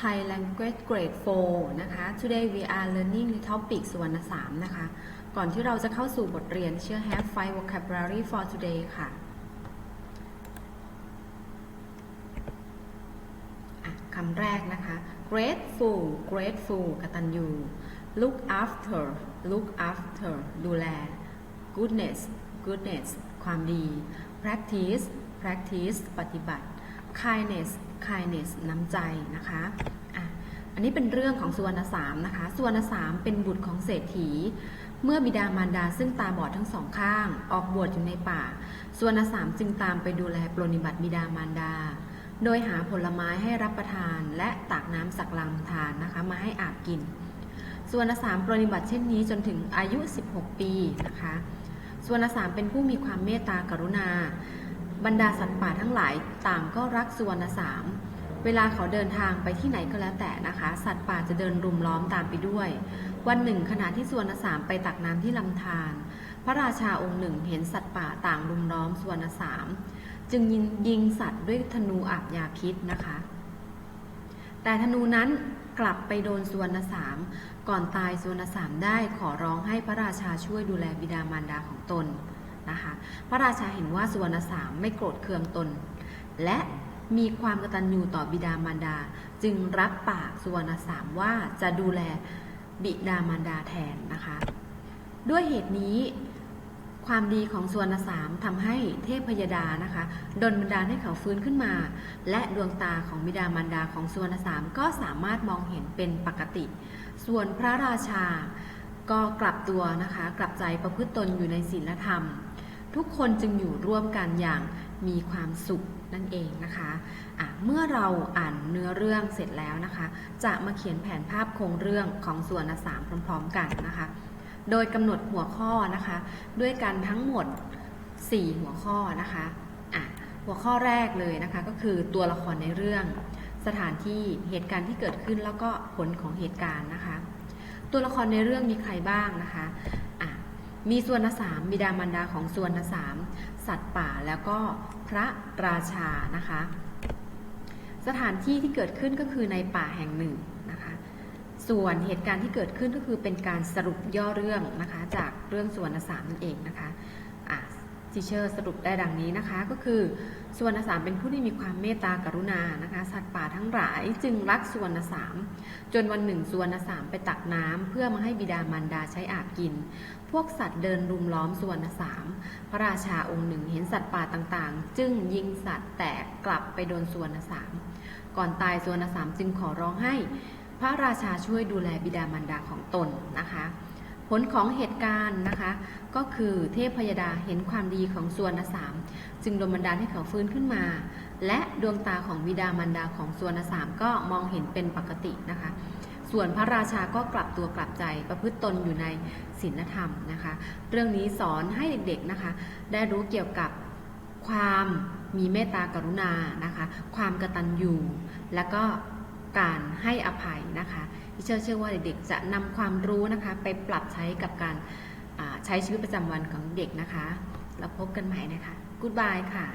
Thai Language Grade 4 นะคะ Today we are learning the topic สุวรรณสามนะคะ ก่อนที่เราจะเข้าสู่บทเรียนเชื่อ have five vocabulary for today ค่ะะคำแรกนะคะ grateful grateful กตัญญู look after look after ดูแล goodness goodness ความดี practice practice ปฏิบัติ kindness kindness น้ำใจนะคะอะอันนี้เป็นเรื่องของสุวรรณสามนะคะ สุวรรณสามเป็นบุตรของเศรษฐี เมื่อบิดามารดาซึ่งตาบอดทั้งสองข้าง ออกบวชอยู่ในป่า สุวรรณสามจึงตามไปดูแลปรนิบัติบิดามารดา โดยหาผลไม้ให้รับประทานและตักน้ำสักลังทานนะคะมาให้อาบกินส่วนสามปรนิบัติเช่นนี้จนถึงอายุ 16 ปีนะคะส่วนสามเป็นผู้มีความเมตตากรุณา บรรดาสัตว์ป่าทั้งหลายต่างก็รักสุวรรณสาม เวลาเขาเดินทางไปที่ไหนก็แล้วแต่นะคะ สัตว์ป่าจะเดินรุมล้อมตามไปด้วย วันหนึ่งขณะที่สุวรรณสามไปตักน้ำที่ลำธารพระราชาองค์หนึ่งเห็นสัตว์ป่าต่างรุมล้อมสุวรรณสามจึงยิงยิงสัตว์ด้วยธนูอาบยาพิษนะคะ แต่ธนูนั้นกลับไปโดนสุวรรณสาม ก่อนตายสุวรรณสามได้ขอร้องให้พระราชาช่วยดูแลบิดามารดาของตน นะคะ พระราชาเห็นว่าสุวรรณสามไม่โกรธเคืองตน และมีความกตัญญูต่อบิดามารดา จึงรับปากสุวรรณสามว่าจะดูแลบิดามารดาแทนนะคะ ด้วยเหตุนี้ความดีของสุวรรณสามทำให้เทพพยดานะคะดลบันดาลให้เขาฟื้นขึ้นมา และดวงตาของบิดามารดาของสุวรรณสามก็สามารถมองเห็นเป็นปกติ ส่วนพระราชา ก็กลับตัวนะคะ กลับใจประพฤติตนอยู่ในศีลธรรม ทุกคนจึงอยู่ร่วมกันอย่างมีความสุขนั่นเองนะคะะเมื่อเราอ่านเนื้อเรื่องเสร็จแล้วนะคะ จะมาเขียนแผนภาพโครงเรื่องของส่วนสามพร้อม ๆ กันนะคะ โดยกำหนดหัวข้อนะคะ ด้วยกันทั้งหมด 4 หัวข้อนะคะอะหัวข้อแรกเลยนะคะก็คือตัวละครในเรื่อง สถานที่เหตุการณ์ที่เกิดขึ้นแล้วก็ผลของเหตุการณ์นะคะ ตัวละครในเรื่องมีใครบ้างนะคะอะมีส่วนสามบิดามารดาของส่วนสามสัตว์ป่าแล้วก็พระราชานะคะ สถานที่ที่เกิดขึ้นก็คือในป่าแห่งหนึ่งนะคะส่วนเหตุการณ์ที่เกิดขึ้นก็คือเป็นการสรุปย่อเรื่องนะคะจากเรื่องส่วนสามนั่นเองนะคะ ทีเชอร์สรุปได้ดังนี้นะคะ ก็คือส่วนสามเป็นผู้ที่มีความเมตตากรุณานะคะสัตว์ป่าทั้งหลายจึงรักส่วนสามจนวันหนึ่งส่วนสามไปตักน้ำเพื่อมาให้บิดามารดาใช้อาบกิน พวกสัตว์เดินรุมล้อมส่วนสามพระราชาองค์หนึ่งเห็นสัตว์ป่าต่างๆ จึงยิงสัตว์แตกกลับไปโดนส่วนสามก่อนตายส่วนสามจึงขอร้องให้ พระราชาช่วยดูแลบิดามารดาของตนนะคะ ผลของเหตุการณ์นะคะ ก็คือเทพพยดาเห็นความดีของส่วนสามจึงดลบันดาลให้เขาฟื้นขึ้นมา และดวงตาของบิดามารดาของส่วนสามก็มองเห็นเป็นปกตินะคะ ส่วนพระราชาก็กลับตัวกลับใจประพฤติตนอยู่ในศีลธรรมนะคะ เรื่องนี้สอนให้เด็กๆนะคะ ได้รู้เกี่ยวกับความมีเมตตากรุณานะคะ ความกตัญญูและก็ การให้อภัยนะคะที่เชื่อเชื่อว่าเด็กๆจะนำความรู้นะคะ ไปปรับใช้กับการใช้ชีวิตประจำวันของเด็กนะคะแล้วพบกันใหม่นะคะ Goodbye ค่ะ